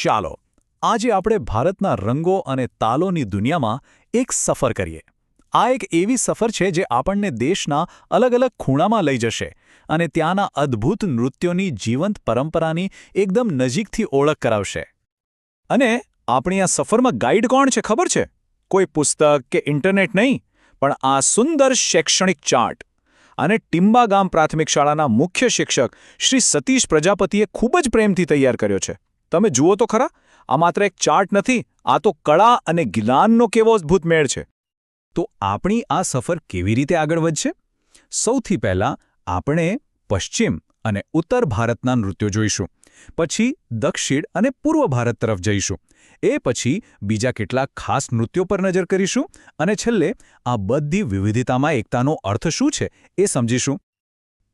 ચાલો, આજે આપણે ભારતના રંગો અને તાલોની દુનિયામાં એક સફર કરીએ. આ એક એવી સફર છે જે આપણને દેશના અલગ અલગ ખૂણામાં લઈ જશે અને ત્યાંના અદ્ભુત નૃત્યોની જીવંત પરંપરાની એકદમ નજીકથી ઓળખ કરાવશે. અને આપણી આ સફરમાં ગાઈડ કોણ છે ખબર છે? કોઈ પુસ્તક કે ઇન્ટરનેટ નહીં, પણ આ સુંદર શૈક્ષણિક ચાર્ટ. અને ટિમ્બા ગામ પ્રાથમિક શાળાના મુખ્ય શિક્ષક શ્રી સતીશ પ્રજાપતિએ ખૂબ જ પ્રેમથી તૈયાર કર્યો છે. તમે જુઓ તો ખરા, આ માત્ર એક ચાર્ટ નથી, આ તો કળા અને જ્ઞાનનો કેવો અદ્ભુત છે. તો આપણી આ સફર કેવી રીતે આગળ વધશે? સૌથી પહેલાં આપણે પશ્ચિમ અને ઉત્તર ભારતના નૃત્યો જોઈશું, પછી દક્ષિણ અને પૂર્વ ભારત તરફ જઈશું, એ પછી બીજા કેટલાક ખાસ નૃત્યો પર નજર કરીશું અને છેલ્લે આ બધી વિવિધતામાં એકતાનો અર્થ શું છે એ સમજીશું.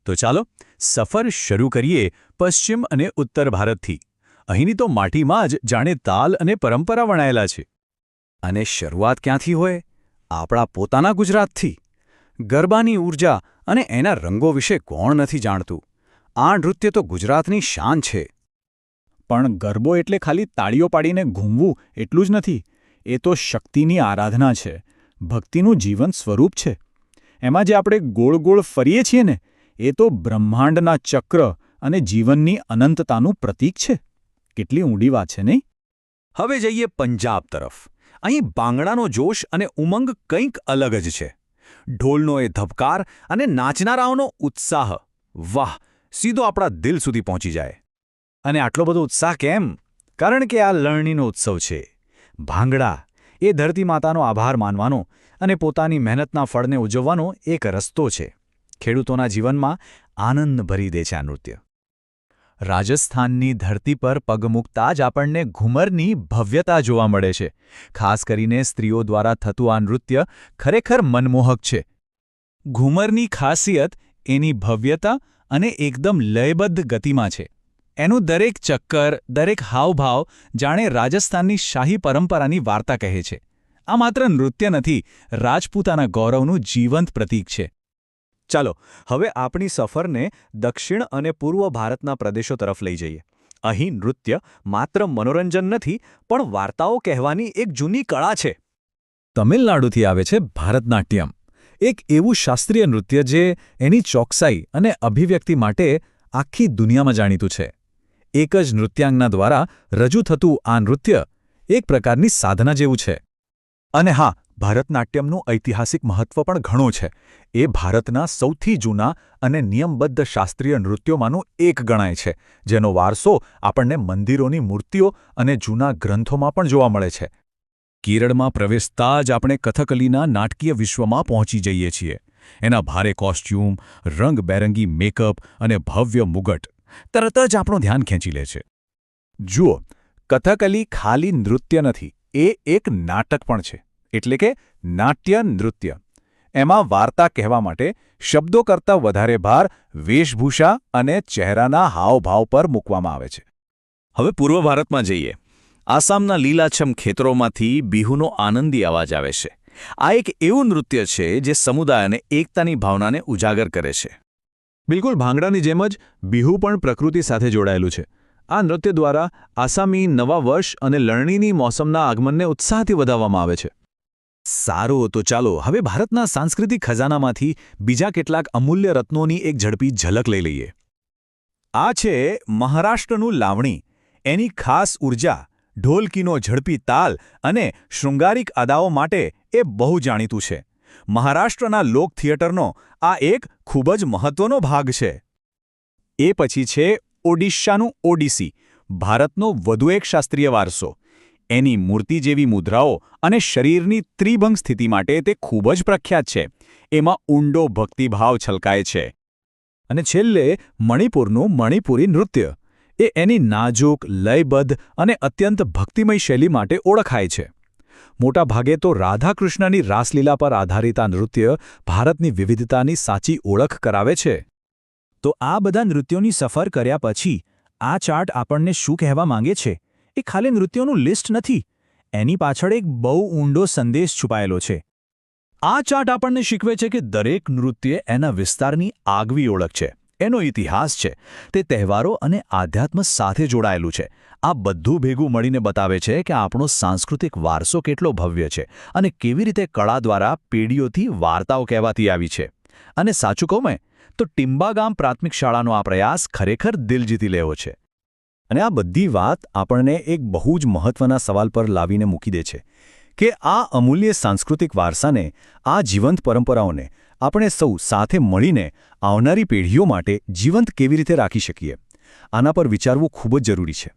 તો ચાલો, સફર શરૂ કરીએ પશ્ચિમ અને ઉત્તર ભારતથી. અહીંની તો માટીમાં જ જાણે તાલ અને પરંપરા વણાયેલા છે. અને શરૂઆત ક્યાંથી હોય? આપણા પોતાના ગુજરાતથી. ગરબાની ઊર્જા અને એના રંગો વિશે કોણ નથી જાણતું. આ નૃત્ય તો ગુજરાતની શાન છે. પણ ગરબો એટલે ખાલી તાળીઓ પાડીને ઘૂમવું એટલું જ નથી. એ તો શક્તિની આરાધના છે. ભક્તિનું જીવન સ્વરૂપ છે. એમાં જે આપણે ગોળ ગોળ ફરીએ છીએ ને, એ તો બ્રહ્માંડના ચક્ર અને જીવનની અનંતતાનું પ્રતીક છે. કેટલી ઊંડી વાત છે, નહીં? હવે જઈએ પંજાબ તરફ. અહીં બાંગડાનો જોશ અને ઉમંગ કંઈક અલગ જ છે. ઢોલનો એ ધબકાર અને નાચનારાઓનો ઉત્સાહ. વાહ, સીધો આપણા દિલ સુધી પહોંચી જાય. અને આટલો બધો ઉત્સાહ કેમ? કારણ કે આ લણણીનો ઉત્સવ છે. ભાંગડા એ ધરતી માતાનો આભાર માનવાનો અને પોતાની મહેનતના ફળને ઉજવવાનો એક રસ્તો છે. ખેડૂતોના જીવનમાં આનંદ ભરી દે છે આ નૃત્ય. રાજસ્થાનની ધરતી પર પગ મૂકતા જ આપણને ઘુમરની ભવ્યતા જોવા મળે છે. ખાસ કરીને સ્ત્રીઓ દ્વારા થતું આ નૃત્ય ખરેખર મનમોહક છે. ઘુમરની ખાસિયત એની ભવ્યતા અને એકદમ લયબદ્ધ ગતિમાં છે. એનું દરેક ચક્કર, દરેક હાવભાવ જાણે રાજસ્થાનની શાહી પરંપરાની વાર્તા કહે છે. આ માત્ર નૃત્ય નથી, રાજપૂતાના ગૌરવનું જીવંત પ્રતીક છે. ચાલો, હવે આપણી સફરને દક્ષિણ અને પૂર્વ ભારતના પ્રદેશો તરફ લઈ જઈએ. અહીં નૃત્ય માત્ર મનોરંજન નથી, પણ વાર્તાઓ કહેવાની એક જૂની કળા છે. તમિલનાડુથી આવે છે ભારતનાટ્યમ. એક એવું શાસ્ત્રીય નૃત્ય જે એની ચોકસાઈ અને અભિવ્યક્તિ માટે આખી દુનિયામાં જાણીતું છે. એક જ નૃત્યાંગના દ્વારા રજૂ થતું આ નૃત્ય એક પ્રકારની સાધના જેવું છે. અને હા ભારતનાટ્યમનું ઐતિહાસિક મહત્વ પણ ઘણું છે. એ ભારતના સૌથી જૂના અને નિયમબદ્ધ શાસ્ત્રીય નૃત્યોમાંનું એક ગણાય છે, જેનો વારસો આપણને મંદિરોની મૂર્તિઓ અને જૂના ગ્રંથોમાં પણ જોવા મળે છે. કેરળમાં પ્રવેશતા જ આપણે કથકલીના નાટકીય વિશ્વમાં પહોંચી જઈએ છીએ. એના ભારે કોસ્ટ્યુમ રંગબેરંગી મેકઅપ અને ભવ્ય મુગટ તરત જ આપણું ધ્યાન ખેંચી લે છે. જુઓ, કથકલી ખાલી નૃત્ય નથી, એ એક નાટક પણ છે. એટલે કે નાટ્ય નૃત્ય. એમાં વાર્તા કહેવા માટે શબ્દો કરતાં વધારે ભાર વેશભૂષા અને ચહેરાના હાવભાવ પર મૂકવામાં આવે છે. હવે પૂર્વ ભારતમાં જઈએ. આસામના લીલાછમ ખેતરોમાંથી બિહુનો આનંદી અવાજ આવે છે. આ એક એવું નૃત્ય છે જે સમુદાય અને એકતાની ભાવનાને ઉજાગર કરે છે. બિલકુલ ભાંગડાની જેમ જ બિહુ પણ પ્રકૃતિ સાથે જોડાયેલું છે. આ નૃત્ય દ્વારા આસામી નવા વર્ષ અને લણણીની મોસમના આગમનને ઉત્સાહથી વધાવવામાં આવે છે. સારું, તો ચાલો, હવે ભારતના સાંસ્કૃતિક ખજાનામાંથી બીજા કેટલાક અમૂલ્ય રત્નોની એક ઝડપી ઝલક લઈ લઈએ. આ છે મહારાષ્ટ્રનું લાવણી. એની ખાસ ઊર્જા ઢોલકીનો ઝડપી તાલ અને શૃંગારિક અદાઓ માટે એ બહુ જાણીતું છે. મહારાષ્ટ્રના લોક થિયેટરનો આ એક ખૂબ જ મહત્વનો ભાગ છે. એ પછી છે ઓડિશાનું ઓડિસી, ભારતનો વધુ એક શાસ્ત્રીય વારસો. એની મૂર્તિ જેવી મુદ્રાઓ અને શરીરની ત્રિભંગ સ્થિતિ માટે તે ખૂબ જ પ્રખ્યાત છે. એમાં ઊંડો ભક્તિભાવ છલકાય છે. અને છેલ્લે મણિપુરનું મણિપુરી નૃત્ય. એ એની નાજુક, લયબદ્ધ અને અત્યંત ભક્તિમય શૈલી માટે ઓળખાય છે. મોટા ભાગે તો રાધાકૃષ્ણની રાસલીલા પર આધારિત આ નૃત્ય ભારતની વિવિધતાની સાચી ઓળખ કરાવે છે. તો આ બધા નૃત્યોની સફર કર્યા પછી આ ચાર્ટ આપણને શું કહેવા માંગે છે? એ ખાલી નૃત્યોનું લિસ્ટ નથી, એની પાછળ એક બહુ ઊંડો સંદેશ છુપાયેલો છે. આ ચાર્ટ આપણને શીખવે છે કે દરેક નૃત્ય એના વિસ્તારની આગવી ઓળખ છે, એનો ઇતિહાસ છે, તે તહેવારો અને આધ્યાત્મ સાથે જોડાયેલું છે. આ બધું ભેગું મળીને બતાવે છે કે આપણો સાંસ્કૃતિક વારસો કેટલો ભવ્ય છે અને કેવી રીતે કળા દ્વારા પેઢીઓથી વાર્તાઓ કહેવાતી આવી છે. અને સાચું કહું મેં, તો ટિમ્બા ગામ પ્રાથમિક શાળાનો આ પ્રયાસ ખરેખર દિલ જીતી લેવો છે. અને આ બધી વાત આપણને એક બહુ જ મહત્વના સવાલ પર લાવીને મૂકી દે છે કે આ અમૂલ્ય સાંસ્કૃતિક વારસાને, આ જીવંત પરંપરાઓને આપણે સૌ સાથે મળીને આવનારી પેઢીઓ માટે જીવંત કેવી રીતે રાખી શકીએ? આના પર વિચારવું ખૂબ જ જરૂરી છે.